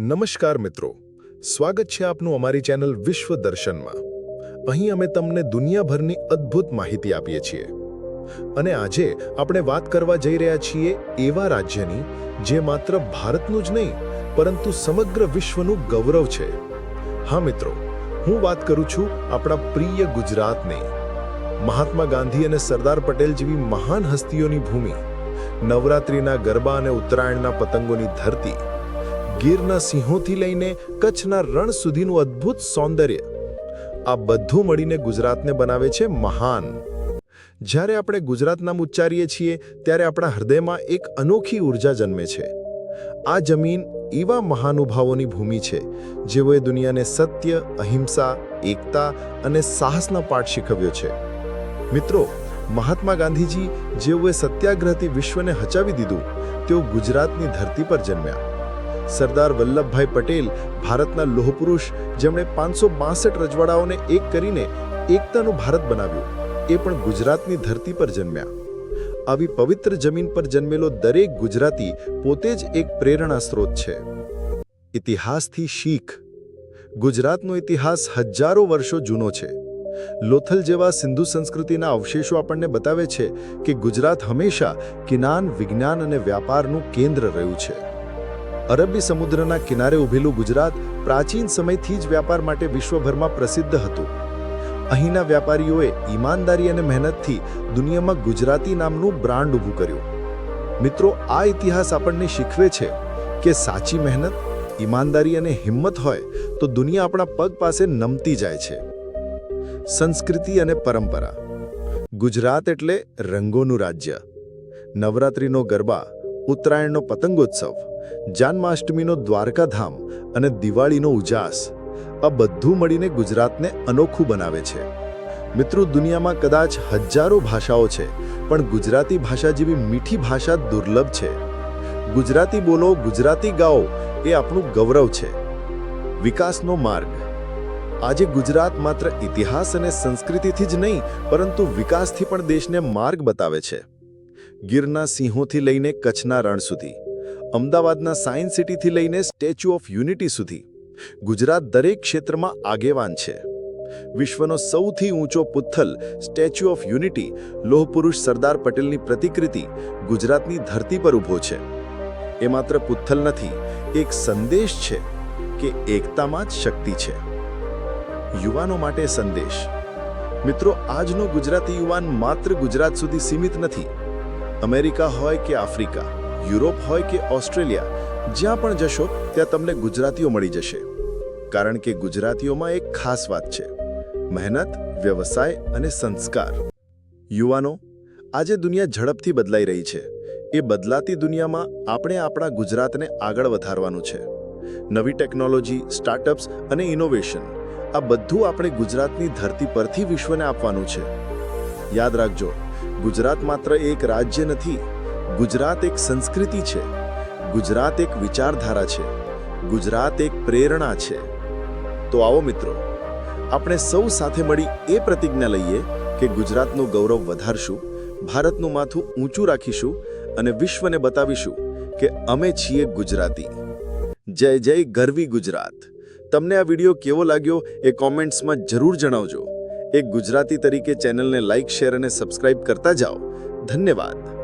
નમસ્કાર મિત્રો. સ્વાગત છે આપનું અમારી ચેનલ વિશ્વ દર્શનમાં. અહીં અમે તમને દુનિયાભરની અદ્ભુત માહિતી આપીએ છીએ. અને આજે આપણે વાત કરવા જઈ રહ્યા છીએ એવા રાજ્યની જે માત્ર ભારતનું જ નહીં, પરંતુ સમગ્ર વિશ્વનું ગૌરવ છે. હા મિત્રો, હું વાત કરું છું આપણા પ્રિય ગુજરાતની. મહાત્મા ગાંધી અને સરદાર પટેલ જેવી મહાન હસ્તીઓની ભૂમિ. નવરાત્રિના ગરબા અને ઉત્તરાયણના પતંગોની ધરતી. ગીરના સિંહોથી લઈને કચ્છના રણ સુધીનું અદ્ભુત સૌંદર્ય. આ બધું મળીને ગુજરાતને બનાવે છે મહાન. જ્યારે આપણે ગુજરાત નામ ઉચ્ચારીએ છીએ, ત્યારે આપણા હૃદયમાં એક અનોખી ઊર્જા જન્મે છે. આ જમીન એવા મહાનુભાવોની ભૂમિ છે, જેઓએ દુનિયાને સત્ય, અહિંસા, એકતા અને સાહસના પાઠ શીખવ્યો છે. મિત્રો, મહાત્મા ગાંધીજી જેઓએ સત્યાગ્રહથી વિશ્વને હચાવી દીધું, તેઓ ગુજરાતની ધરતી પર જન્મ્યા. સરદાર વલ્લભભાઈ પટેલ, ભારતના લોહપુરુષ, જેમણે પાંચસો બાસઠ રજવાડાઓને એક કરીને એકતાનું ભારત બનાવ્યું, એ પણ ગુજરાતની ધરતી પર જન્મ્યા. આવી પવિત્ર જમીન પર જન્મેલો દરેક ગુજરાતી પોતે જ એક પ્રેરણા સ્ત્રોત છે. ઇતિહાસથી શીખ. ગુજરાતનો ઇતિહાસ હજારો વર્ષો જૂનો છે. લોથલ જેવા સિંધુ સંસ્કૃતિના અવશેષો આપણને બતાવે છે કે ગુજરાત હંમેશા કિનાન, વિજ્ઞાન અને વ્યાપારનું કેન્દ્ર રહ્યું છે. અરબી સમુદ્રના કિનારે ઊભેલું ગુજરાત પ્રાચીન સમયથી જ વ્યાપાર માટે વિશ્વભરમાં પ્રસિદ્ધ હતું. અહીંના વ્યાપારીઓએ ઈમાનદારી અને મહેનતથી દુનિયામાં ગુજરાતી નામનું બ્રાન્ડ ઊભું કર્યું. મિત્રો, આ ઇતિહાસ આપણને શીખવે છે કે સાચી મહેનત, ઈમાનદારી અને હિંમત હોય તો દુનિયા આપણા પગ પાસે નમતી જાય છે. સંસ્કૃતિ અને પરંપરા. ગુજરાત એટલે રંગોનું રાજ્ય. નવરાત્રિનો ગરબા ઉત્તરાયણનો પતંગોત્સવ, જન્માષ્ટમીનો દ્વારકાધામ અને દિવાળીનો ઉજાસ, આ બધું મળીને ગુજરાતને અનોખું બનાવે છે. મિત્રો, દુનિયામાં કદાચ હજારો ભાષાઓ છે, પણ ગુજરાતી ભાષા જેવી મીઠી ભાષા દુર્લભ છે. ગુજરાતી બોલો, ગુજરાતી ગાઓ એ આપણું ગૌરવ છે. વિકાસનો માર્ગ. આજે ગુજરાત માત્ર ઇતિહાસ અને સંસ્કૃતિથી જ નહીં, પરંતુ વિકાસથી પણ દેશને માર્ગ બતાવે છે. ગીરના સિંહોથી લઈને કચ્છના રણ સુધી, અમદાવાદના સાયન્સ સિટીથી લઈને સ્ટેચ્યુ ઓફ યુનિટી સુધી, ગુજરાત દરેક ક્ષેત્રમાં આગેવાન છે. વિશ્વનો સૌથી ઊંચો પુથ્થલ સ્ટેચ્યુ ઓફ યુનિટી, લોહપુરુષ સરદાર પટેલની પ્રતિકૃતિ ગુજરાતની ધરતી પર ઊભો છે. એ માત્ર પુથ્થલ નથી એક સંદેશ છે કે એકતામાં જ શક્તિ છે. યુવાનો માટે સંદેશ. મિત્રો, આજનો ગુજરાતી યુવાન માત્ર ગુજરાત સુધી સીમિત નથી અમેરિકા હોય કે આફ્રિકા, યુરોપ હોય કે ઓસ્ટ્રેલિયા, જ્યાં પણ જશો, ત્યાં તમને ગુજરાતીઓ મળી જશે. કારણ કે ગુજરાતીઓમાં એક ખાસ વાત છે. મહેનત, વ્યવસાય અને સંસ્કાર. યુવાનો, આજે દુનિયા ઝડપથી બદલાઈ રહી છે. એ બદલાતી દુનિયામાં આપણે આપણા ગુજરાતને આગળ વધારવાનું છે. નવી ટેકનોલોજી, સ્ટાર્ટઅપ્સ અને ઇનોવેશન, આ બધું આપણે ગુજરાતની ધરતી પરથી વિશ્વને આપવાનું છે. યાદ રાખજો ગુજરાત માત્ર એક રાજ્ય નથી, ગુજરાત એક સંસ્કૃતિ છે, ગુજરાત એક વિચારધારા છે, ગુજરાત એક પ્રેરણા છે. તો આવો મિત્રો, આપણે સૌ સાથે મળી એ પ્રતિજ્ઞા લઈએ કે ગુજરાતનું ગૌરવ વધારશું, ભારતનું માથું ઊંચું રાખીશું અને વિશ્વને બતાવીશું કે અમે છીએ ગુજરાતી. જય જય ગરવી ગુજરાત. તમને આ વીડિયો કેવો લાગ્યો એ કોમેન્ટ્સમાં જરૂર જણાવજો. એક ગુજરાતી તરીકે ચેનલને લાઇક શેર અને સબસ્ક્રાઇબ કરતા જાઓ. ધન્યવાદ.